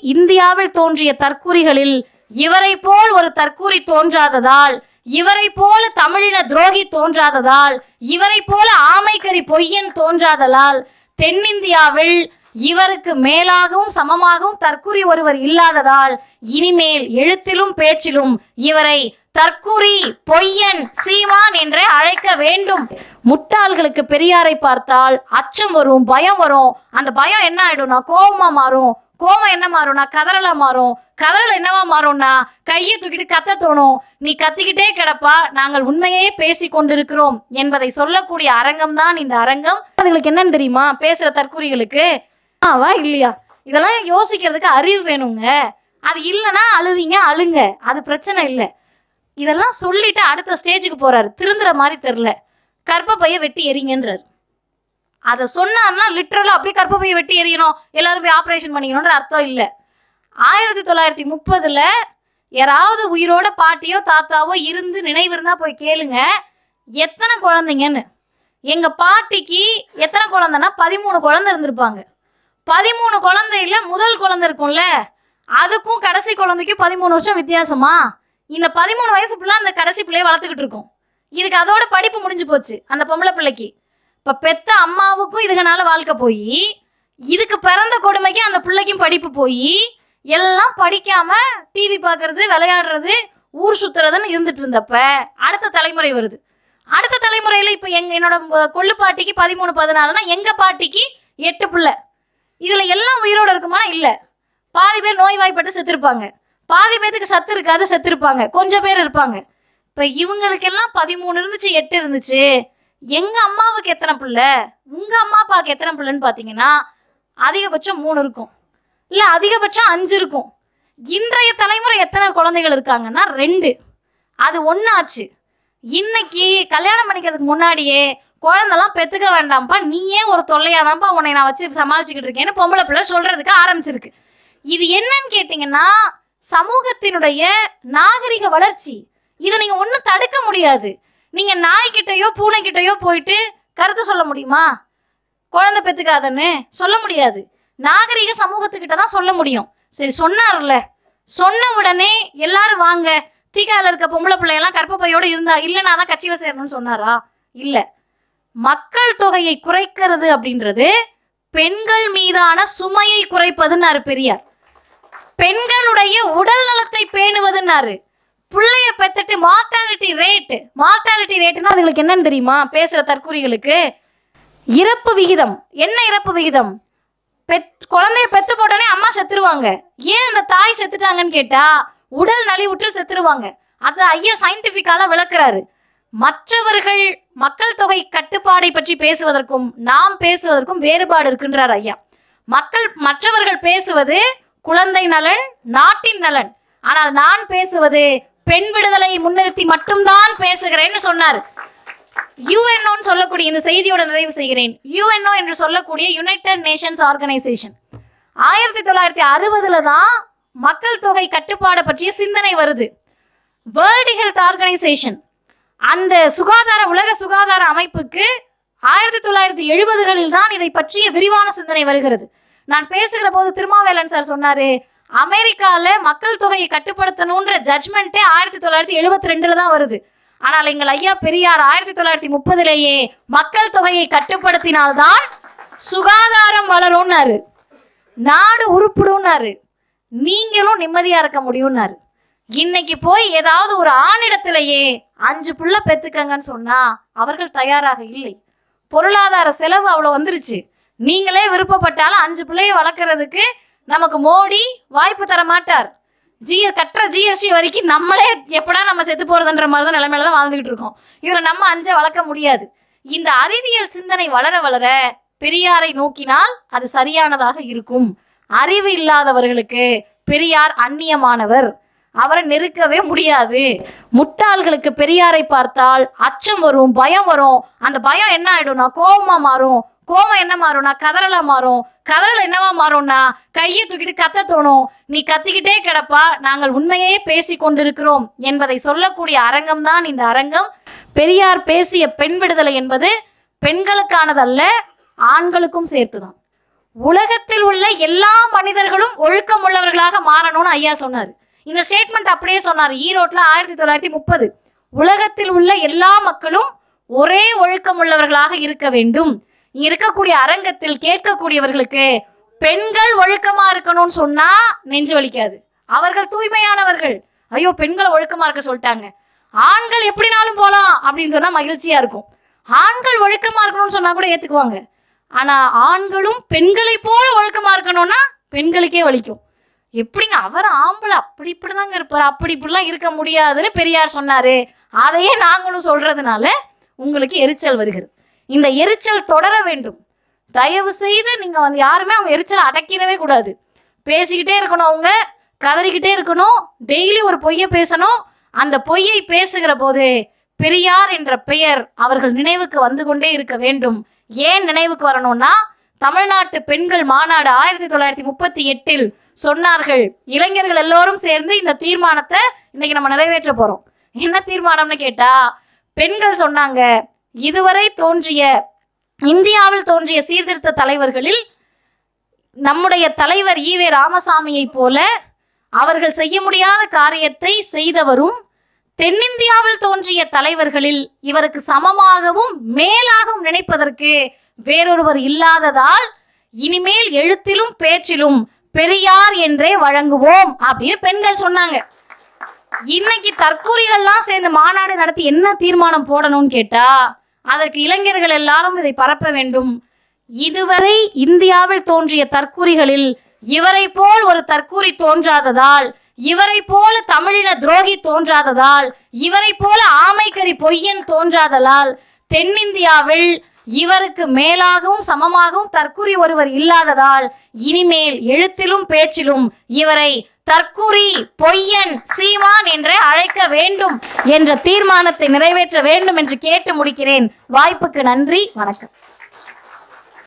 இந்தியாவில் தோன்றிய தற்குறிகளில் இவரை போல் ஒரு தற்கூரி தோன்றாததால் இவரை போல தமிழின துரோகி தோன்றாததால் இவரை போல ஆமைக்கறி பொய்யன் தோன்றாததால் தென்னிந்தியாவில் இவருக்கு மேலாகவும் சமமாகவும் தற்குறி ஒருவர் இல்லாததால் இனிமேல் எழுத்திலும் பேச்சிலும் இவரை தற்குறி பொய்யன் சீமான் என்றே அழைக்க வேண்டும். முட்டாள்களுக்கு பெரியாரை பார்த்தால் அச்சம் வரும் பயம் வரும். அந்த பயம் என்ன ஆயிடும்னா கோபமா மாறும். கோவம் என்ன மாறும்னா கதறலா மாறும். கதறல் என்னவா மாறும்னா கையை தூக்கிட்டு கத்த தோணும். நீ கத்திக்கிட்டே கிடப்பா நாங்கள் உண்மையே பேசி கொண்டிருக்கிறோம் என்பதை சொல்லக்கூடிய அரங்கம் தான் இந்த அரங்கம். அதுங்களுக்கு என்னன்னு தெரியுமா? பேசுற தற்குறிகளுக்கு. ஆவா இல்லையா? இதெல்லாம் யோசிக்கிறதுக்கு அறிவு வேணுங்க. அது இல்லைன்னா அழுவீங்க அழுங்க. அது பிரச்சனை இல்லை. இதெல்லாம் சொல்லிட்டு அடுத்த ஸ்டேஜுக்கு போறாரு. திருந்துற மாதிரி தெரில கர்ப்பப்பையை வெட்டி எறிங்கன்றார். அதை சொன்னார்னா லிட்ரலாக அப்படியே கர்ப்பப்பையை வெட்டி எறியணும். எல்லாரும் போய் ஆப்ரேஷன் பண்ணிக்கணுன்ற அர்த்தம் இல்லை. ஆயிரத்தி தொள்ளாயிரத்தி முப்பதில் யாராவது உயிரோட பாட்டியோ தாத்தாவோ இருந்து நினைவு இருந்தால் போய் கேளுங்க. எத்தனை குழந்தைங்கன்னு? எங்கள் பாட்டிக்கு எத்தனை குழந்தைன்னா பதிமூணு குழந்தை இருந்திருப்பாங்க. பதிமூணு குழந்தையில முதல் குழந்தை இருக்கும்ல. அதுக்கும் கடைசி குழந்தைக்கும் பதிமூணு வருஷம் வித்தியாசமா? இந்த பதிமூணு வயசு பிள்ளை அந்த கடைசி பிள்ளைய வளர்த்துக்கிட்டு இருக்கும். இதுக்கு அதோட படிப்பு முடிஞ்சு போச்சு. அந்த பொம்பளை பிள்ளைக்கு. இப்போ பெத்த அம்மாவுக்கும் இதுகனால வாழ்க்கை போய் இதுக்கு பிறந்த கொடுமைக்கு அந்த பிள்ளைக்கும் படிப்பு போய் எல்லாம் படிக்காம டிவி பார்க்கறது விளையாடுறது ஊர் சுத்துறதுன்னு இருந்துட்டு இருந்தப்ப அடுத்த தலைமுறை வருது. அடுத்த தலைமுறையில் இப்போ எங்க என்னோட கொள்ளு பாட்டிக்கு பதிமூணு பதினாலுனா எங்க பாட்டிக்கு எட்டு பிள்ளை. இதில் எல்லாம் உயிரோட இருக்குமா? இல்லை. பாதி பேர் நோய்வாய்ப்பட்டு செத்துருப்பாங்க. பாதி பேத்துக்கு சத்து இருக்காது செத்துருப்பாங்க. கொஞ்சம் பேர் இருப்பாங்க. இப்போ இவங்களுக்கெல்லாம் பதிமூணு இருந்துச்சு எட்டு இருந்துச்சு. எங்க அம்மாவுக்கு எத்தனை பிள்ளை? உங்க அம்மா அப்பாவுக்கு எத்தனை பிள்ளைன்னு பாத்தீங்கன்னா அதிகபட்சம் மூணு இருக்கும். இல்ல அதிகபட்சம் அஞ்சு இருக்கும். இன்றைய தலைமுறை எத்தனை குழந்தைகள் இருக்காங்கன்னா ரெண்டு. அது ஒன்னாச்சு இன்னைக்கு கல்யாணம் பண்ணிக்கிறதுக்கு முன்னாடியே குழந்தெல்லாம் பெத்துக்க வேண்டாம்ப்பா நீயே ஒரு தொல்லையாதான்ப்பா உன்னை நான் வச்சு சமாளிச்சுக்கிட்டு இருக்கேன்னு பொம்பளை பிள்ளை சொல்றதுக்கு ஆரம்பிச்சிருக்கு. இது என்னன்னு கேட்டிங்கன்னா சமூகத்தினுடைய நாகரிக வளர்ச்சி. இதை நீங்க ஒன்றும் தடுக்க முடியாது. நீங்க நாய்கிட்டயோ பூனைக்கிட்டயோ போயிட்டு கருத்து சொல்ல முடியுமா? குழந்தை பெற்றுக்காதன்னு சொல்ல முடியாது. நாகரிக சமூகத்துக்கிட்ட தான் சொல்ல முடியும். சரி சொன்னார்ல. சொன்ன உடனே எல்லாரும் வாங்க. தீக்கால இருக்க பொம்பளை பிள்ளையெல்லாம் கற்பப்பையோடு இருந்தா இல்லைனா தான் கட்சியில் சேரணும்னு சொன்னாரா? இல்லை. மக்கள் தொகையை குறைக்கிறது அப்படின்றது பெண்கள் மீதான சுமையை குறைப்பதுன்னாரு பெரியார். பெண்களுடைய உடல் நலத்தை பேணுவதுன்னாரு. பிள்ளைய பெத்துட்டு மார்டாலிட்டி ரேட் மார்டாலிட்டி ரேட்னா அதுங்களுக்கு என்னன்னு தெரியுமா? பேசுற தற்கூறிகளுக்கு. இறப்பு விகிதம். என்ன இறப்பு விகிதம்? பெத் குழந்தைய பெத்து போட்டோடனே அம்மா செத்துருவாங்க. ஏன் அந்த தாய் செத்துட்டாங்கன்னு கேட்டா உடல் நலிவுற்று செத்துருவாங்க. அது ஐயா சயின்டிஃபிக்கால விளக்குறாரு. மற்றவர்கள் மக்கள் தொகை கட்டுப்பாடை பற்றி பேசுவதற்கும் நாம் பேசுவதற்கும் வேறுபாடு இருக்குன்றார் ஐயா. மக்கள் மற்றவர்கள் பேசுவது குழந்தை நலன் நாட்டின் நலன். ஆனால் நான் பேசுவது பெண் விடுதலை முன்னிறுத்தி மட்டும்தான் பேசுகிறேன்னு சொன்னார். யுஎன்ஓன்னு சொல்லக்கூடிய இந்த செய்தியோட நிறைவு செய்கிறேன். யுஎன்ஓ என்று சொல்லக்கூடிய யுனைடெட் நேஷன்ஸ் ஆர்கனைசேஷன் ஆயிரத்தி தொள்ளாயிரத்தி அறுபதுல தான் மக்கள் தொகை கட்டுப்பாடை பற்றிய சிந்தனை வருது. வேர்ல்டு ஹெல்த் ஆர்கனைசேஷன் அந்த சுகாதார உலக சுகாதார அமைப்புக்கு ஆயிரத்தி தொள்ளாயிரத்தி எழுபதுகளில் தான் இதை பற்றிய விரிவான சிந்தனை வருகிறது. நான் பேசுகிற போது திருமாவேலன் சார் சொன்னாரு அமெரிக்காவில் மக்கள் தொகையை கட்டுப்படுத்தணுன்ற ஜட்மெண்ட்டே ஆயிரத்தி தொள்ளாயிரத்தி எழுபத்தி ரெண்டுல தான் வருது. ஆனால் எங்கள் ஐயா பெரியார் ஆயிரத்தி தொள்ளாயிரத்தி முப்பதுலேயே மக்கள் தொகையை கட்டுப்படுத்தினால்தான் சுகாதாரம் வளரும்னாரு. நாடு உருப்பிடும்னாரு. நீங்களும் நிம்மதியா இருக்க முடியும்னாரு. இன்னைக்கு போய் ஏதாவது ஒரு ஆணிடத்திலேயே அஞ்சு புள்ள பெத்துக்கங்கன்னு சொன்னா அவர்கள் தயாராக இல்லை. பொருளாதார செலவு அவ்வளோ வந்துருச்சு. நீங்களே விருப்பப்பட்டாலும் அஞ்சு பிள்ளைய வளர்க்குறதுக்கு நமக்கு மோடி வாய்ப்பு தர மாட்டார். ஜிஎ கட்டுற ஜிஎஸ்டி வரைக்கும் நம்மளே எப்படா நம்ம செத்து போறதுன்ற மாதிரி தான் நிலைமையில தான் வாழ்ந்துகிட்டு இருக்கோம். இதில் நம்ம அஞ்ச வளர்க்க முடியாது. இந்த அறிவியல் சிந்தனை வளர வளர பெரியாரை நோக்கினால் அது சரியானதாக இருக்கும். அறிவு இல்லாதவர்களுக்கு பெரியார் அந்நியமானவர். அவரை நெருக்கவே முடியாது. முட்டாள்களுக்கு பெரியாரை பார்த்தால் அச்சம் வரும் பயம் வரும். அந்த பயம் என்ன ஆயிடும்னா கோபமா மாறும். கோவம் என்ன மாறும்னா கதறலா மாறும். கதறல் என்னவா மாறும்னா கையை தூக்கிட்டு கத்த தோணும் நீ கத்திக்கிட்டே கிடப்பா நாங்கள் உண்மையே பேசி கொண்டிருக்கிறோம் என்பதை சொல்லக்கூடிய அரங்கம் தான் இந்த அரங்கம். பெரியார் பேசிய பெண் விடுதலை என்பது பெண்களுக்கானதல்ல ஆண்களுக்கும் சேர்த்துதான். உலகத்தில் உள்ள எல்லா மனிதர்களும் ஒழுக்கம் உள்ளவர்களாக மாறணும்னு ஐயா சொன்னார். இந்த ஸ்டேட்மெண்ட் அப்படியே சொன்னார். ஈரோட்ல ஆயிரத்தி தொள்ளாயிரத்தி முப்பது. உலகத்தில் உள்ள எல்லா மக்களும் ஒரே ஒழுக்கம் உள்ளவர்களாக இருக்க வேண்டும். இங்க இருக்கக்கூடிய அரங்கத்தில் கேட்கக்கூடியவர்களுக்கு பெண்கள் ஒழுக்கமா இருக்கணும்னு சொன்னா நெஞ்சு வலிக்காது. அவர்கள் தூய்மையானவர்கள். ஐயோ பெண்கள் ஒழுக்கமா இருக்க சொல்லிட்டாங்க. ஆண்கள் எப்படினாலும் போலாம் அப்படின்னு சொன்னா மகிழ்ச்சியா இருக்கும். ஆண்கள் ஒழுக்கமா இருக்கணும்னு சொன்னா கூட ஏத்துக்குவாங்க. ஆனா ஆண்களும் பெண்களை போல ஒழுக்கமா இருக்கணும்னா பெண்களுக்கே வலிக்கும். எப்படிங்க அவர் ஆம்பளை அப்படி இப்படிதாங்க இருப்பார் அப்படி இப்படிலாம் இருக்க முடியாதுன்னு பெரியார் சொன்னாரு. அதையே நாங்களும் சொல்றதுனால உங்களுக்கு எரிச்சல் வருகிறது. இந்த எரிச்சல் தொடர வேண்டும். தயவு செய்து நீங்க வந்து யாருமே அவங்க எரிச்சலை அடக்கிடவே கூடாது. பேசிக்கிட்டே இருக்கணும் அவங்க கதறிக்கிட்டே இருக்கணும் டெய்லி ஒரு பொய்யை பேசணும். அந்த பொய்யை பேசுகிற போது பெரியார் என்ற பெயர் அவர்கள் நினைவுக்கு வந்து கொண்டே இருக்க வேண்டும். ஏன் நினைவுக்கு வரணும்னா தமிழ்நாட்டு பெண்கள் மாநாடு ஆயிரத்தி தொள்ளாயிரத்தி முப்பத்தி எட்டில் சொன்னார்கள். இளைஞர்கள் எல்லோரும் சேர்ந்து இந்த தீர்மானத்தை இன்னைக்கு நம்ம நிறைவேற்ற போறோம். என்ன தீர்மானம்னு கேட்டா பெண்கள் சொன்னாங்க இதுவரை தோன்றிய இந்தியாவில் தோன்றிய சீர்திருத்த தலைவர்களில் நம்முடைய தலைவர் ஈவே ராமசாமியைப் போல அவர்கள் செய்ய முடியாத காரியத்தை செய்தவரும் தென்னிந்தியாவில் தோன்றிய தலைவர்களில் இவருக்கு சமமாகவும் மேலாகவும் நினைப்பதற்கு வேறொருவர் இல்லாததால் இனிமேல் எழுத்திலும் பேச்சிலும் பெரியார் என்றே வழங்குவோம் அப்படின்னு பெண்கள் சொன்னாங்க. இன்னைக்கு தற்கூரிகள்லாம் சேர்ந்து மாநாடு நடத்தி என்ன தீர்மானம் போடணும்னு கேட்டா அதற்கு இளைஞர்கள் எல்லாரும் இதை பரப்ப வேண்டும். இதுவரை இந்தியாவில் தோன்றிய தற்கூரிகளில் இவரை போல் ஒரு தற்கூரி தோன்றாததால் இவரை போல தமிழின துரோகி தோன்றாததால் இவரை போல ஆமைக்கறி பொய்யன் தோன்றாததால் தென்னிந்தியாவில் இவருக்கு மேலாகவும் சமமாகவும் தற்கூறி ஒருவர் இல்லாததால் இனிமேல் எழுத்திலும் பேச்சிலும் இவரை தற்குறி பொய்யன் சீமான் என்று அழைக்க வேண்டும் என்ற தீர்மானத்தை நிறைவேற்ற வேண்டும் என்று கேட்டு முடிக்கிறேன். வாய்ப்புக்கு நன்றி வணக்கம்.